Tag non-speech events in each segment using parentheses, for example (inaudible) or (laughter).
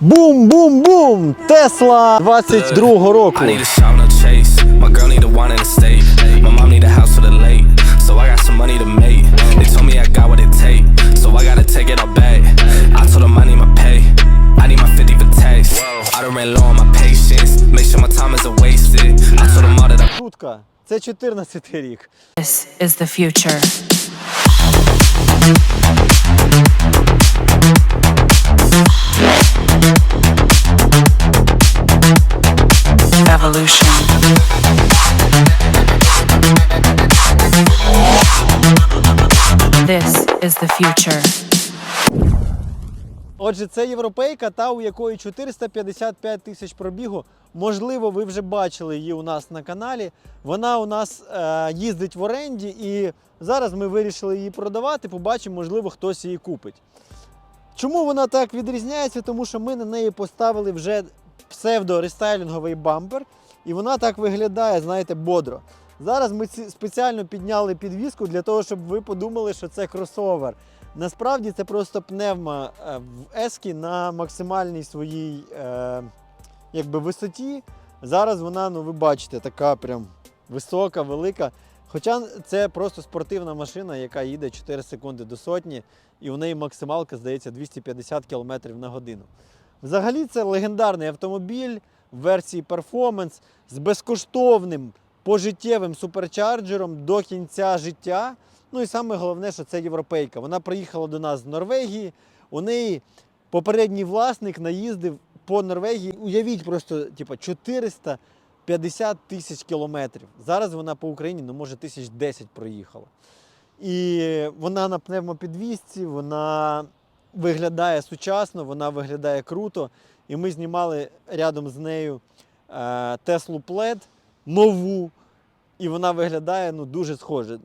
Бум-бум-бум! Тесла 22-го року. I need a shout, no chase. My girl need a wine in the state. My mom need a house for the late. So I got some money to make. They told me I got what it take. So I gotta take it all back. I told them I need my pay. I need my 50 for tax. I done ran low on my patience. Make sure my time isn't wasted. I told them all that I Шутка. Це 14 рік. This is the future. Отже, це європейка, та у якої 455 тисяч пробігу. Можливо, ви вже бачили її у нас на каналі. Вона у нас е, їздить в оренді, і зараз ми вирішили її продавати. Побачимо, можливо, хтось її купить. Чому вона так відрізняється? Тому що ми на неї поставили вже псевдо-рестайлінговий бампер, і вона так виглядає, знаєте, бодро. Зараз ми спеціально підняли підвіску для того, щоб ви подумали, що це кросовер. Насправді це просто пневма е, в ескі на максимальній своїй е, якби, висоті. Зараз вона, ну ви бачите, така прям висока, велика. Хоча це просто спортивна машина, яка їде 4 секунди до сотні, і у неї максималка, здається, 250 км на годину. Взагалі, це легендарний автомобіль в версії Performance з безкоштовним пожиттєвим суперчарджером до кінця життя. Ну і саме головне, що це європейка. Вона приїхала до нас з Норвегії. У неї попередній власник наїздив по Норвегії. Уявіть просто, типу, 450 тисяч кілометрів. Зараз вона по Україні, ну може, тисяч 10 проїхала. І вона на пневмопідвісці, вона виглядає сучасно, вона виглядає круто. І ми знімали рядом з нею е, Теслу Плед нову, і вона виглядає ну, дуже схоже.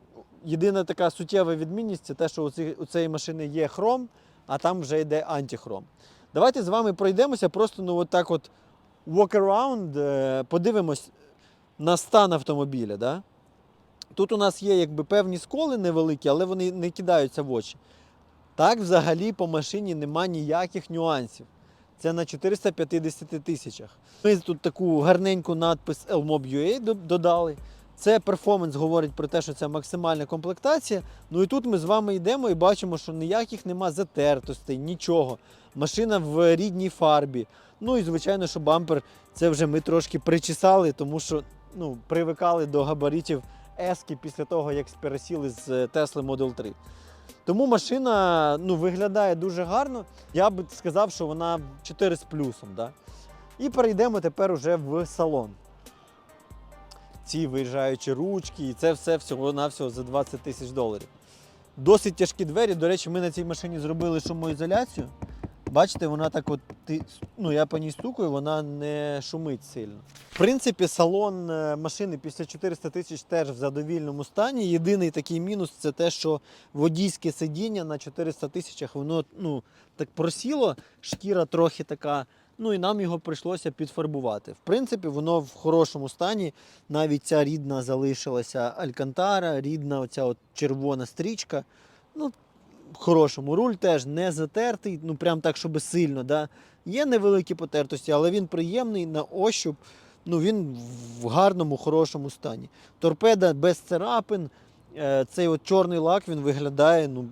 Єдина така суттєва відмінність це те, що у, ці, у цієї машини є хром, а там вже йде антихром. Давайте з вами пройдемося, просто ну, от так от walk around, е, подивимось на стан автомобіля. Да? Тут у нас є якби певні сколи невеликі, але вони не кидаються в очі. Так, взагалі по машині нема ніяких нюансів. Це на 450 тисячах. Ми тут таку гарненьку надпис LMOB.UA до- додали. Це перформанс говорить про те, що це максимальна комплектація. Ну і тут ми з вами йдемо і бачимо, що ніяких нема затертостей, нічого. Машина в рідній фарбі. Ну і звичайно, що бампер це вже ми трошки причесали, тому що ну, привикали до габаритів ески після того, як пересіли з е, Tesla Model 3. Тому машина ну, виглядає дуже гарно. Я би сказав, що вона 4 з плюсом. Да? І перейдемо тепер уже в салон. Ці виїжджаючі ручки, і це все всього-навсього за 20 тисяч доларів. Досить тяжкі двері. До речі, ми на цій машині зробили шумоізоляцію. Бачите, вона так от, ну я по ній стукаю, вона не шумить сильно. В принципі, салон е, машини після 400 тисяч теж в задовільному стані. Єдиний такий мінус це те, що водійське сидіння на 400 тисячах воно ну, так просіло, шкіра трохи така. Ну і нам його прийшлося підфарбувати. В принципі, воно в хорошому стані. Навіть ця рідна залишилася Алькантара, рідна оця от червона стрічка. Ну, хорошому. Руль теж не затертий, ну прям так, щоб сильно. Да? Є невеликі потертості, але він приємний на ощуп. Ну, він в гарному, хорошому стані. Торпеда без царапин. Е, Цей от чорний лак він виглядає ну,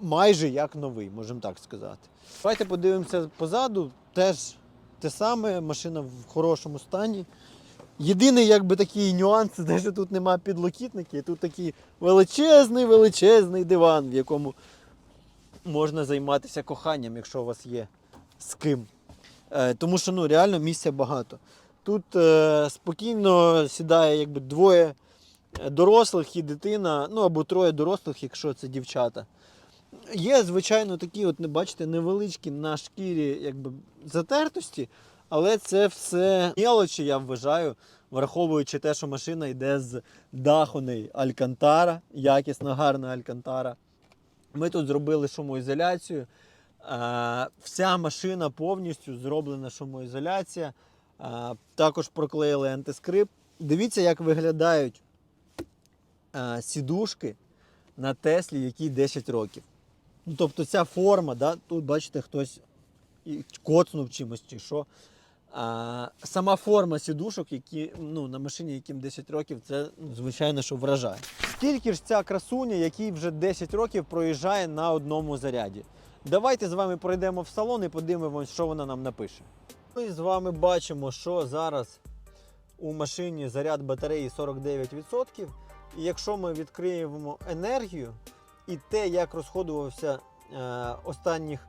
майже як новий, можемо так сказати. Давайте подивимося позаду. Теж те саме, машина в хорошому стані. Єдиний якби такий нюанс, (laughs) це що тут немає підлокітників, тут такий величезний, величезний диван, в якому можна займатися коханням, якщо у вас є з ким. Е, тому що ну, реально місця багато. Тут е, спокійно сідає якби двоє дорослих і дитина, ну або троє дорослих, якщо це дівчата. Є, звичайно, такі, от, бачите, невеличкі на шкірі якби, затертості, але це все мелочі, я вважаю, враховуючи те, що машина йде з дахоний Алькантара, якісна, гарна Алькантара. Ми тут зробили шумоізоляцію. Вся машина повністю зроблена шумоізоляція. Також проклеїли антискрип. Дивіться, як виглядають сідушки на Теслі, якій 10 років. Ну, тобто ця форма, да, тут бачите, хтось коцнув чимось чи що. А, сама форма сідушок, які ну, на машині, яким 10 років, це ну, звичайно, що вражає. Скільки ж ця красуня, який вже 10 років проїжджає на одному заряді? Давайте з вами пройдемо в салон і подивимося, що вона нам напише. Ми з вами бачимо, що зараз у машині заряд батареї 49%. І якщо ми відкриємо енергію і те, як розходувався е, останніх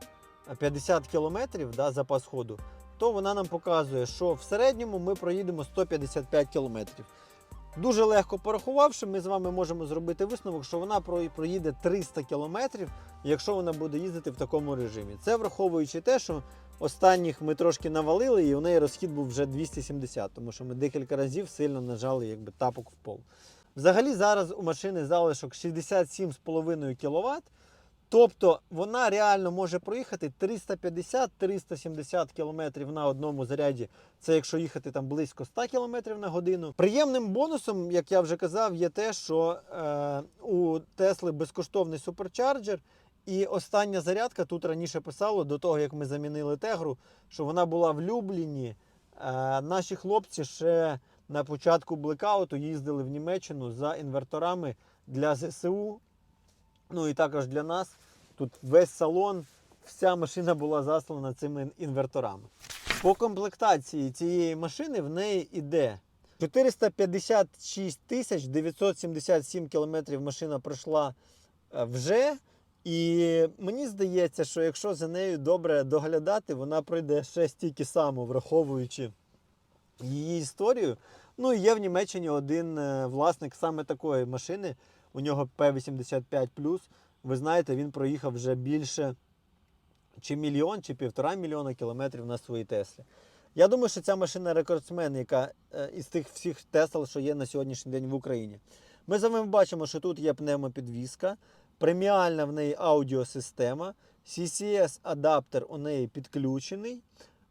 50 кілометрів да, запас ходу, то вона нам показує, що в середньому ми проїдемо 155 кілометрів. Дуже легко порахувавши, ми з вами можемо зробити висновок, що вона проїде 300 кілометрів, якщо вона буде їздити в такому режимі. Це враховуючи те, що останніх ми трошки навалили, і у неї розхід був вже 270, тому що ми декілька разів сильно нажали якби, тапок в пол. Взагалі зараз у машини залишок 67,5 кВт. Тобто вона реально може проїхати 350-370 км на одному заряді. Це якщо їхати там близько 100 км на годину. Приємним бонусом, як я вже казав, є те, що е, у Тесли безкоштовний суперчарджер. І остання зарядка тут раніше писало до того, як ми замінили тегру, що вона була в Любліні. Е, наші хлопці ще на початку блекауту їздили в Німеччину за інверторами для ЗСУ. Ну і також для нас. Тут весь салон, вся машина була заслана цими інверторами. По комплектації цієї машини в неї йде 456 тисяч 977 кілометрів машина пройшла е, вже. І мені здається, що якщо за нею добре доглядати, вона пройде ще стільки само, враховуючи її історію. Ну є в Німеччині один е, власник саме такої машини. У нього P85. Ви знаєте, він проїхав вже більше чи мільйон, чи півтора мільйона кілометрів на своїй Теслі. Я думаю, що ця машина рекордсмен, яка е, із тих всіх Тесл, що є на сьогоднішній день в Україні. Ми з вами бачимо, що тут є пневмопідвізка, преміальна в неї аудіосистема, CCS-адаптер у неї підключений.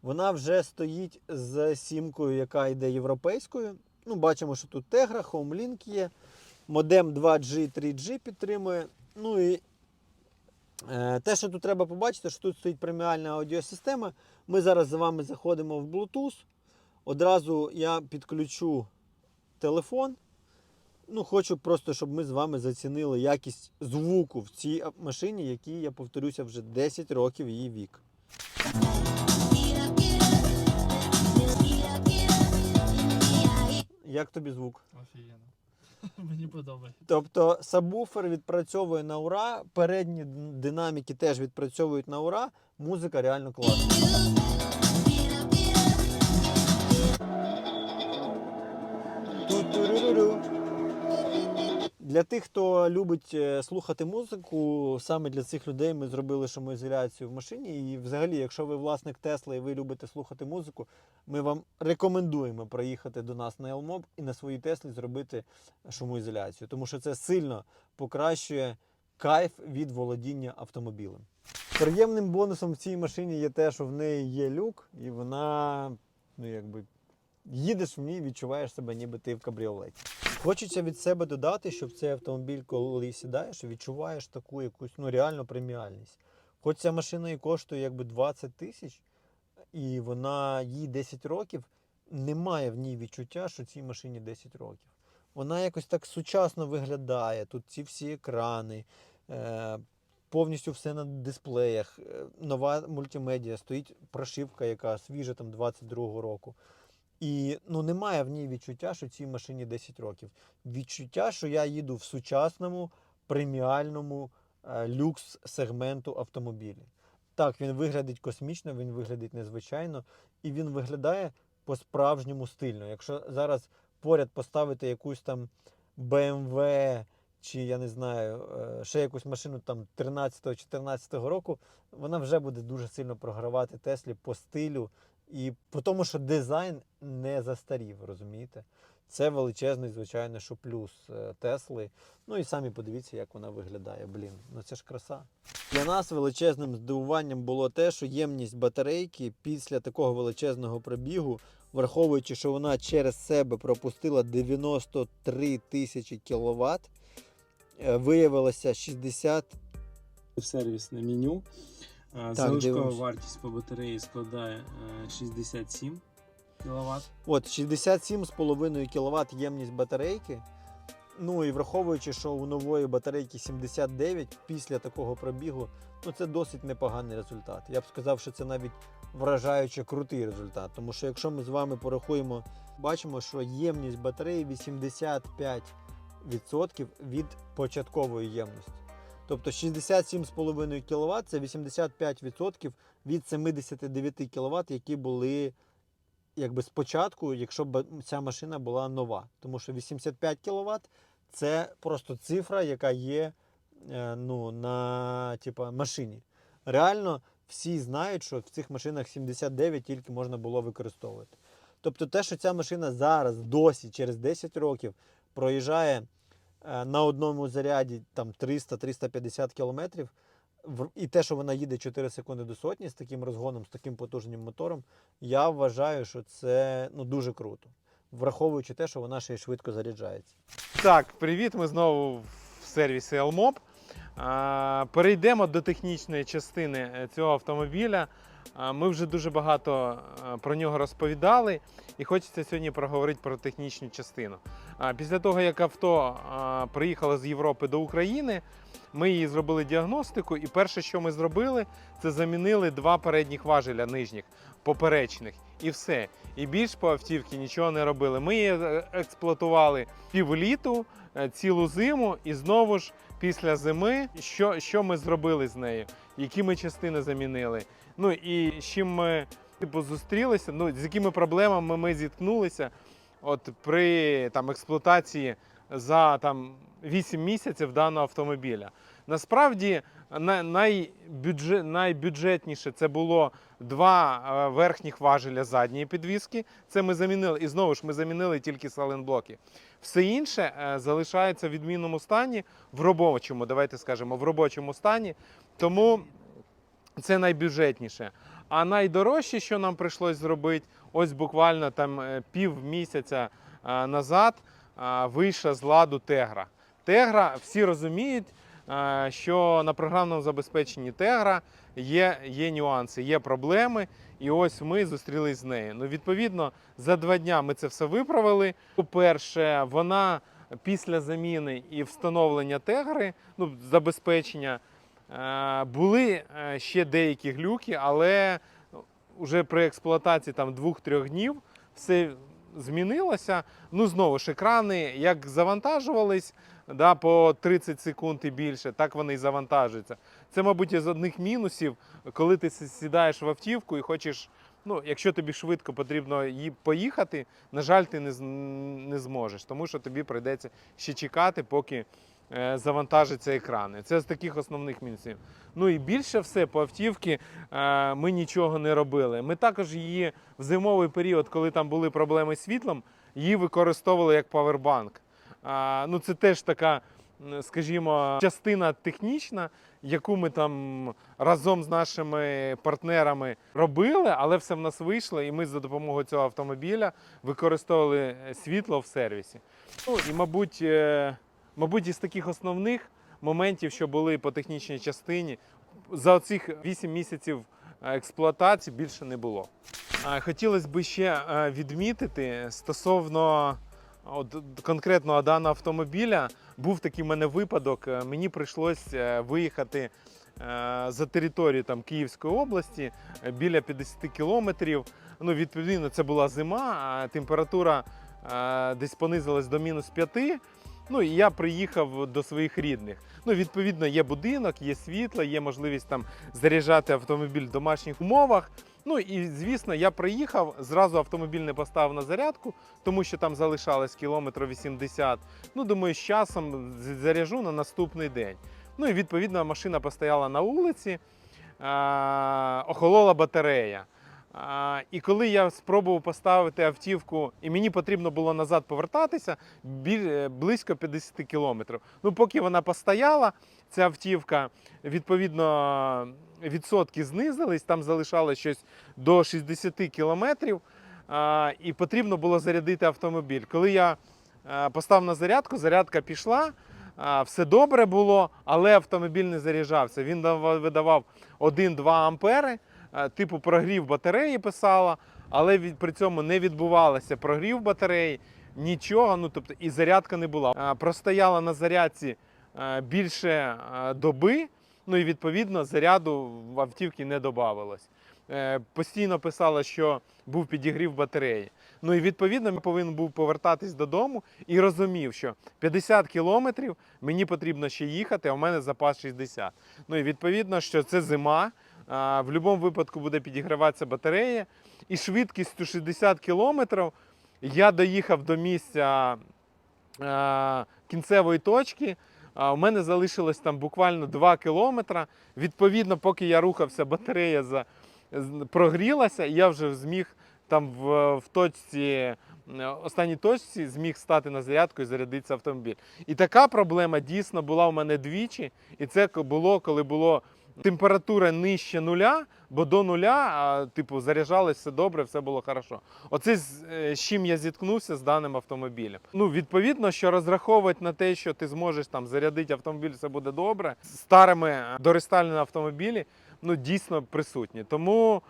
Вона вже стоїть з сімкою, яка йде європейською. Ну, бачимо, що тут Tegra, Homelink є, модем 2G, 3G підтримує. Ну і е, те, що тут треба побачити, що тут стоїть преміальна аудіосистема. Ми зараз з вами заходимо в Bluetooth. Одразу я підключу телефон. Ну, хочу просто, щоб ми з вами зацінили якість звуку в цій машині, якій, я повторюся, вже 10 років її вік. Як тобі звук? Офігенно. (laughs) Мені подобається. Тобто сабвуфер відпрацьовує на ура, передні динаміки теж відпрацьовують на ура, музика реально класна. Ту-туруруру. Для тих, хто любить е, слухати музику, саме для цих людей ми зробили шумоізоляцію в машині. І взагалі, якщо ви власник Тесла і ви любите слухати музику, ми вам рекомендуємо проїхати до нас на Елмоб і на своїй Теслі зробити шумоізоляцію, тому що це сильно покращує кайф від володіння автомобілем. Приємним бонусом в цій машині є те, що в неї є люк, і вона, ну якби, їдеш в ній, відчуваєш себе, ніби ти в кабріолеті. Хочеться від себе додати, що в цей автомобіль, коли сідаєш, відчуваєш таку якусь ну, реальну преміальність. Хоч ця машина і коштує якби 20 тисяч, і вона їй 10 років, немає в ній відчуття, що цій машині 10 років. Вона якось так сучасно виглядає. Тут ці всі екрани, е, повністю все на дисплеях, е, нова мультимедіа, стоїть прошивка, яка свіжа там 22-го року. І ну, немає в ній відчуття, що цій машині 10 років. Відчуття, що я їду в сучасному преміальному е, люкс сегменту автомобілів. Так, він виглядить космічно, він виглядить незвичайно, і він виглядає по-справжньому стильно. Якщо зараз поряд поставити якусь там BMW чи я не знаю, е, ще якусь машину там 13-14 року, вона вже буде дуже сильно програвати Теслі по стилю і по тому, що дизайн не застарів, розумієте? Це величезний, звичайно, що плюс е, Тесли. Ну і самі подивіться, як вона виглядає. Блін, ну це ж краса. Для нас величезним здивуванням було те, що ємність батарейки після такого величезного пробігу, враховуючи, що вона через себе пропустила 93 тисячі кіловат, е, виявилося 60 в сервісне меню. А, Залишкова дивимось. вартість по батареї складає е, 67 кВт. От 67,5 кВт ємність батарейки. Ну і враховуючи, що у нової батарейки 79 після такого пробігу, ну це досить непоганий результат. Я б сказав, що це навіть вражаюче крутий результат. Тому що якщо ми з вами порахуємо, бачимо, що ємність батареї 85% від початкової ємності. Тобто 67,5 кВт це 85% від 79 кВт, які були якби спочатку, якщо б ця машина була нова. Тому що 85 кВт це просто цифра, яка є е, ну, на типа, машині. Реально всі знають, що в цих машинах 79 тільки можна було використовувати. Тобто те, що ця машина зараз досі, через 10 років, проїжджає на одному заряді там 300-350 кілометрів, і те, що вона їде 4 секунди до сотні з таким розгоном, з таким потужним мотором, я вважаю, що це ну, дуже круто. Враховуючи те, що вона ще й швидко заряджається. Так, привіт, ми знову в сервісі Elmob. Перейдемо до технічної частини е, цього автомобіля. Ми вже дуже багато е, про нього розповідали, і хочеться сьогодні проговорити про технічну частину. Після того, як авто приїхало з Європи до України, ми її зробили діагностику, і перше, що ми зробили, це замінили два передніх важеля нижніх, поперечних, і все. І більш по автівці нічого не робили. Ми її е, експлуатували півліту, е, цілу зиму, і знову ж після зими, що, що ми зробили з нею, які ми частини замінили. Ну і з чим ми типу, зустрілися, ну, з якими проблемами ми зіткнулися от при там, експлуатації за там, 8 місяців даного автомобіля. Насправді найбюджет, найбюджетніше це було два е, верхніх важеля задньої підвіски. Це ми замінили. І знову ж ми замінили тільки саленблоки. Все інше е, залишається в відмінному стані, в робочому, давайте скажемо, в робочому стані. Тому це найбюджетніше. А найдорожче, що нам прийшлось зробити, ось буквально там е, пів місяця е, назад е, вийшла з ладу Тегра. Тегра, всі розуміють, що на програмному забезпеченні Тегра є, є нюанси, є проблеми. І ось ми зустрілись з нею. Ну, відповідно, за два дня ми це все виправили. По-перше, вона після заміни і встановлення тегри, ну, забезпечення, були ще деякі глюки, але вже при експлуатації там двох-трьох днів все змінилося. Ну, знову ж, екрани як завантажувались да, по 30 секунд і більше, так вони і завантажуються. Це, мабуть, із одних мінусів, коли ти сідаєш в автівку і хочеш, ну, якщо тобі швидко потрібно поїхати, на жаль, ти не, з- не зможеш, тому що тобі прийдеться ще чекати, поки завантажаться екрани. Це з таких основних мінусів. Ну і більше все по автівці е, ми нічого не робили. Ми також її в зимовий період, коли там були проблеми з світлом, її використовували як павербанк. Ну, це теж така, скажімо, частина технічна, яку ми там разом з нашими партнерами робили, але все в нас вийшло, і ми за допомогою цього автомобіля використовували е, світло в сервісі. Ну і, мабуть, е, мабуть, із таких основних моментів, що були по технічній частині, за цих 8 місяців е, експлуатації більше не було. Хотілося б ще е, відмітити стосовно от, конкретного даного автомобіля. Був такий в мене випадок. е, Мені прийшлось е, виїхати за територію там, Київської області біля 50 кілометрів. Ну, відповідно, це була зима, а температура десь понизилась до мінус 5. Ну і я приїхав до своїх рідних. Ну, відповідно, є будинок, є світло, є можливість там заряджати автомобіль в домашніх умовах. Ну і звісно, я приїхав, зразу автомобіль не поставив на зарядку, тому що там залишалось кілометр 80. Ну, думаю, з часом заряжу на наступний день. Ну і відповідно машина постояла на вулиці, а, охолола батарея. І коли я спробував поставити автівку, і мені потрібно було назад повертатися е, близько 50 кілометрів. Ну, поки вона постояла, ця автівка, відповідно, відсотки знизились, там залишалось щось до 60 кілометрів, і потрібно було зарядити автомобіль. Коли я е, поставив на зарядку, зарядка пішла. все добре було, але автомобіль не заряджався. Він видавав 1-2 ампери, типу прогрів батареї писала, але від, при цьому не відбувалося прогрів батареї, нічого, ну тобто і зарядка не була. Простояла на зарядці більше доби, ну і відповідно заряду в автівці не додавалось. Е, Постійно писала, що був підігрів батареї. Ну і відповідно я повинен був повертатись додому і розумів, що 50 кілометрів мені потрібно ще їхати, а в мене запас 60. Ну і відповідно, що це зима. В будь-якому випадку буде підіграватися батарея. І швидкістю 60 кілометрів я доїхав до місця кінцевої точки. У мене залишилось там буквально 2 кілометри. Відповідно, поки я рухався, батарея за, прогрілася, і я вже зміг там в, в точці, е, останній точці зміг стати на зарядку і зарядитися автомобіль. І така проблема дійсно була у мене двічі. І це було, коли було температура нижче нуля, бо до нуля, а, типу, заряджалось все добре, все було хорошо. Оце з, е, з чим я зіткнувся з даним автомобілем. Ну, відповідно, що розраховувати на те, що ти зможеш там зарядити автомобіль, все буде добре. Старими е, дорестальними автомобілі ну, дійсно присутні. Тому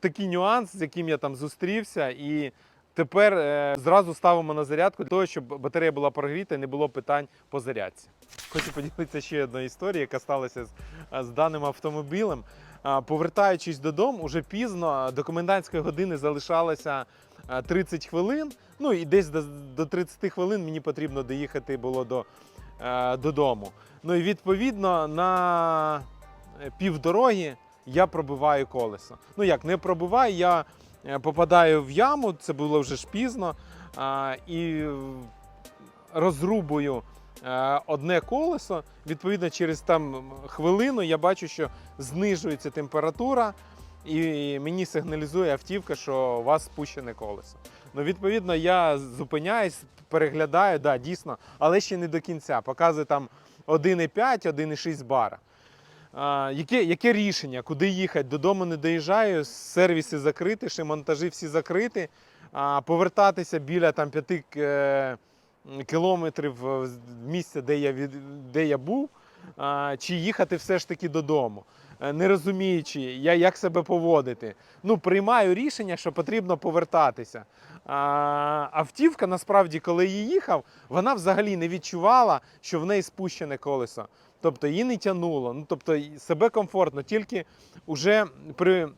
такий нюанс, з яким я там зустрівся, і тепер е, зразу ставимо на зарядку для того, щоб батарея була прогріта і не було питань по зарядці. Хочу поділитися ще одною історією, яка сталася з, з даним автомобілем. А, Повертаючись додому, уже пізно до комендантської години залишалося 30 хвилин. Ну і десь до, до 30 хвилин мені потрібно доїхати було до, е, додому. Ну і відповідно на е, півдороги я пробиваю колесо. Ну як не пробиваю, я е, попадаю в яму, це було вже ж пізно, і е, розрубую е, одне колесо. Відповідно, через там хвилину я бачу, що знижується температура, і мені сигналізує автівка, що у вас спущене колесо. Ну, відповідно, я зупиняюсь, переглядаю, да, дійсно, але ще не до кінця. Показує там 1,5, 1,6 бара. Яке, яке рішення, куди їхати? Додому не доїжджаю, сервіси закриті, ще монтажі всі закриті. А, повертатися біля там, 5 е, кілометрів в місця, де я, від, де я був, а, чи їхати все ж таки додому, Е, не розуміючи, я, як себе поводити. Ну, приймаю рішення, що потрібно повертатися. А, автівка, насправді, коли я їхав, вона взагалі не відчувала, що в неї спущене колесо. Тобто її не тянуло. Ну, тобто себе комфортно. Тільки вже при,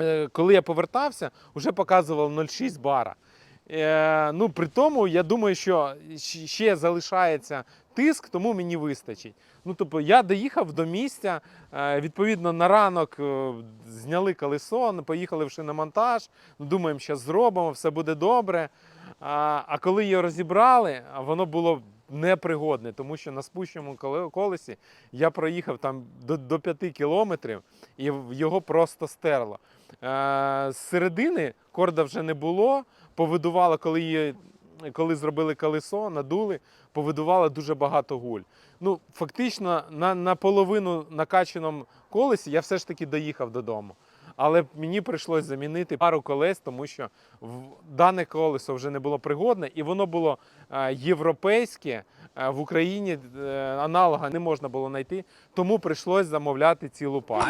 е, коли я повертався, вже показував 0,6 бара. Е, ну, при тому, я думаю, що ще залишається тиск, тому мені вистачить. Ну, тобто, я доїхав до місця, е, відповідно, на ранок е, зняли колесо, поїхали в шиномонтаж, ну, думаємо, що зробимо, все буде добре. А, а коли його розібрали, воно було непригодне, тому що на спущеному коле- колесі я проїхав там до, до 5 кілометрів і його просто стерло. Е, з середини корда вже не було, повидувало, коли, її, коли зробили колесо, надули, повидувало дуже багато гуль. Ну, фактично, на, на половину накачаному колесі я все ж таки доїхав додому. Але мені прийшлось замінити пару колес, тому що в, дане колесо вже не було пригодне, і воно було е, європейське. Е, в Україні е, аналога не можна було знайти, тому прийшлось замовляти цілу пару.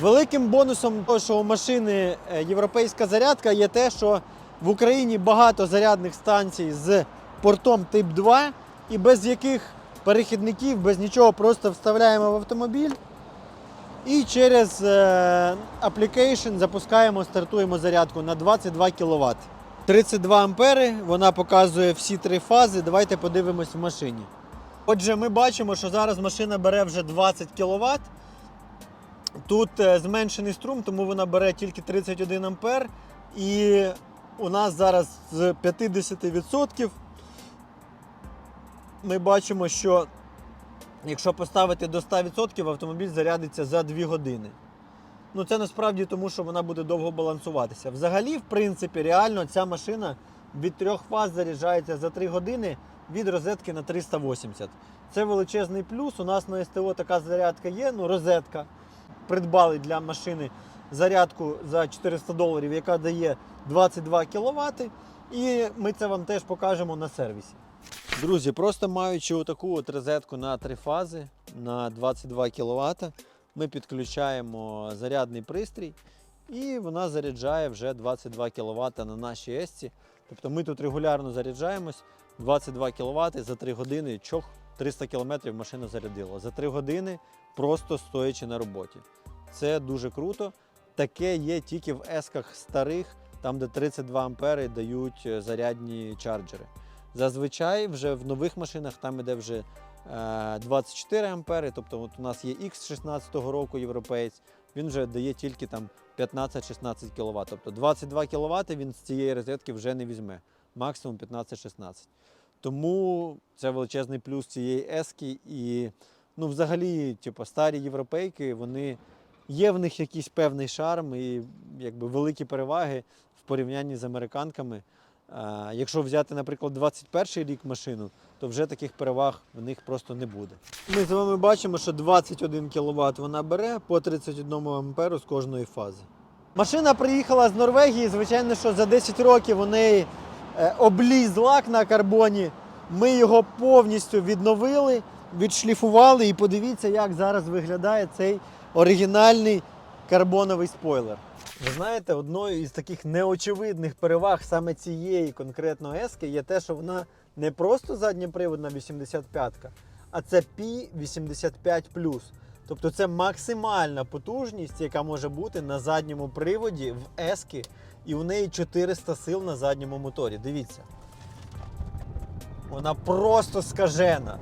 Великим бонусом того, що у машини європейська зарядка, є те, що в Україні багато зарядних станцій з портом тип 2, і без яких перехідників, без нічого, просто вставляємо в автомобіль. І через е, application запускаємо, стартуємо зарядку на 22 кВт. 32 ампери, вона показує всі три фази. Давайте подивимось в машині. Отже, ми бачимо, що зараз машина бере вже 20 кВт. Тут е, зменшений струм, тому вона бере тільки 31 ампер. І у нас зараз з 50% ми бачимо, що якщо поставити до 100%, автомобіль зарядиться за 2 години. Ну це насправді тому, що вона буде довго балансуватися. Взагалі, в принципі, реально ця машина від трьох фаз заряджається за 3 години від розетки на 380. Це величезний плюс. У нас на СТО така зарядка є, ну розетка. Придбали для машини зарядку за 400 доларів, яка дає 22 кВт. І ми це вам теж покажемо на сервісі. Друзі, просто маючи отаку от розетку на три фази на 22 кВт, ми підключаємо зарядний пристрій і вона заряджає вже 22 кВт на нашій Есці. Тобто ми тут регулярно заряджаємось 22 кВт за 3 години, чох 300 км машина зарядила. За 3 години просто стоячи на роботі. Це дуже круто. Таке є тільки в есках старих, там де 32 ампери дають е, зарядні чарджери. Зазвичай вже в нових машинах там іде вже е, 24 ампери, тобто от у нас є X 16 року європеєць, він вже дає тільки там 15-16 кВт. Тобто 22 кВт він з цієї розетки вже не візьме, максимум 15-16. Тому це величезний плюс цієї ески. І ну, взагалі, типу, старі європейки, вони є в них якийсь певний шарм і якби великі переваги в порівнянні з американками. Якщо взяти, наприклад, 21 рік машину, то вже таких переваг в них просто не буде. Ми з вами бачимо, що 21 кВт вона бере по 31 амперу з кожної фази. Машина приїхала з Норвегії. Звичайно, що за 10 років у неї е, обліз лак на карбоні. Ми його повністю відновили, відшліфували. І подивіться, як зараз виглядає цей оригінальний карбоновий спойлер. Ви знаєте, одною із таких неочевидних переваг саме цієї конкретно ески є те, що вона не просто задньоприводна 85-ка, а це P85. Тобто це максимальна потужність, яка може бути на задньому приводі в ески, і у неї 400 сил на задньому моторі. Дивіться. Вона просто скажена.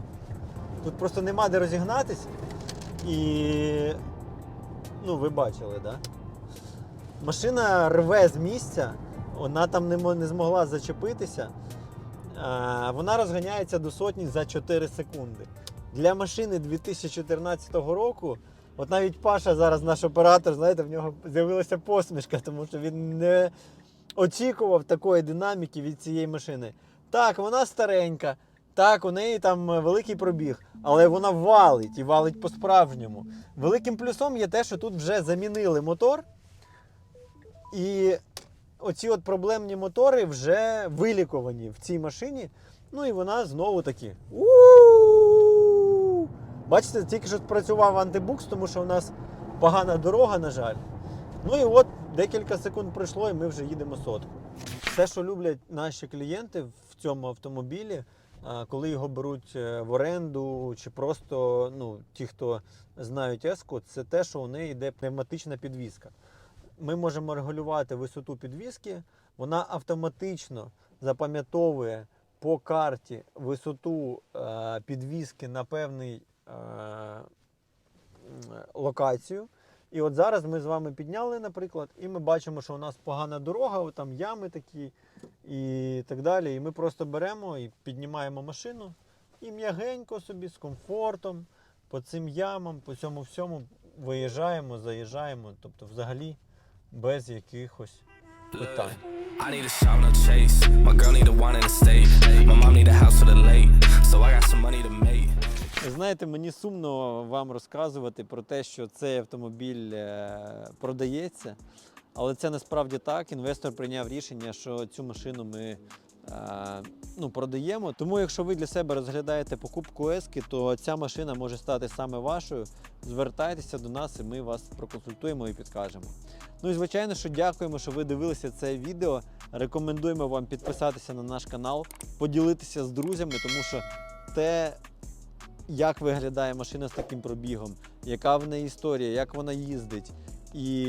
Тут просто нема де розігнатись. І ну, ви бачили, так? Да? Машина рве з місця, вона там не, не змогла зачепитися. Вона розганяється до сотні за 4 секунди. Для машини 2014 року, от навіть Паша зараз наш оператор, знаєте, в нього з'явилася посмішка, тому що він не очікував такої динаміки від цієї машини. Так, вона старенька, так, у неї там великий пробіг, але вона валить і валить по-справжньому. Великим плюсом є те, що тут вже замінили мотор. І оці от проблемні мотори вже вилікувані в цій машині. Ну і вона знову таки. Бачите, тільки що працював антибукс, тому що у нас погана дорога, на жаль. Ну і от декілька секунд пройшло, і ми вже їдемо сотку. Те, що люблять наші клієнти в цьому автомобілі, коли його беруть е, в оренду, чи просто ну, ті, хто знають еску, це те, що у неї йде пневматична підвізка ми можемо регулювати висоту підвіски, вона автоматично запам'ятовує по карті висоту е, підвіски на певний е, локацію. І от зараз ми з вами підняли, наприклад, і ми бачимо, що у нас погана дорога, там ями такі і так далі. І ми просто беремо і піднімаємо машину і м'ягенько собі з комфортом по цим ямам, по цьому всьому виїжджаємо, заїжджаємо. Тобто, взагалі без якихось питань. I need a shout, no chase. My girl need a wine in the state. My mom need a house for the late. So I got some money to make. Знаєте, мені сумно вам розказувати про те, що цей автомобіль е, продається, але це насправді так. Інвестор прийняв рішення, що цю машину ми е, ну, продаємо. Тому, якщо ви для себе розглядаєте покупку ески, то ця машина може стати саме вашою. Звертайтеся до нас, і ми вас проконсультуємо і підкажемо. Ну і звичайно, що дякуємо, що ви дивилися це відео. Рекомендуємо вам підписатися на наш канал, поділитися з друзями, тому що те, як виглядає машина з таким пробігом, яка в неї історія, як вона їздить, і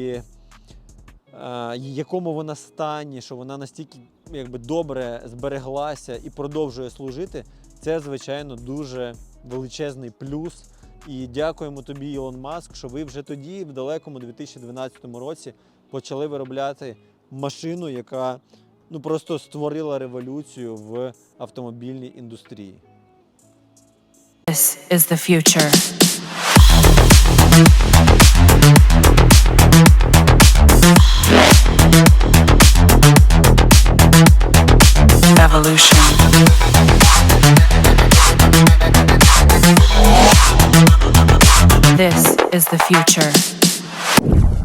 е, якому вона стані, що вона настільки якби, добре збереглася і продовжує служити, це, звичайно, дуже величезний плюс. І дякуємо тобі, Ілон Маск, що ви вже тоді, в далекому 2012 році, почали виробляти машину, яка ну, просто створила революцію в автомобільній індустрії. This is the future. Evolution. is the future.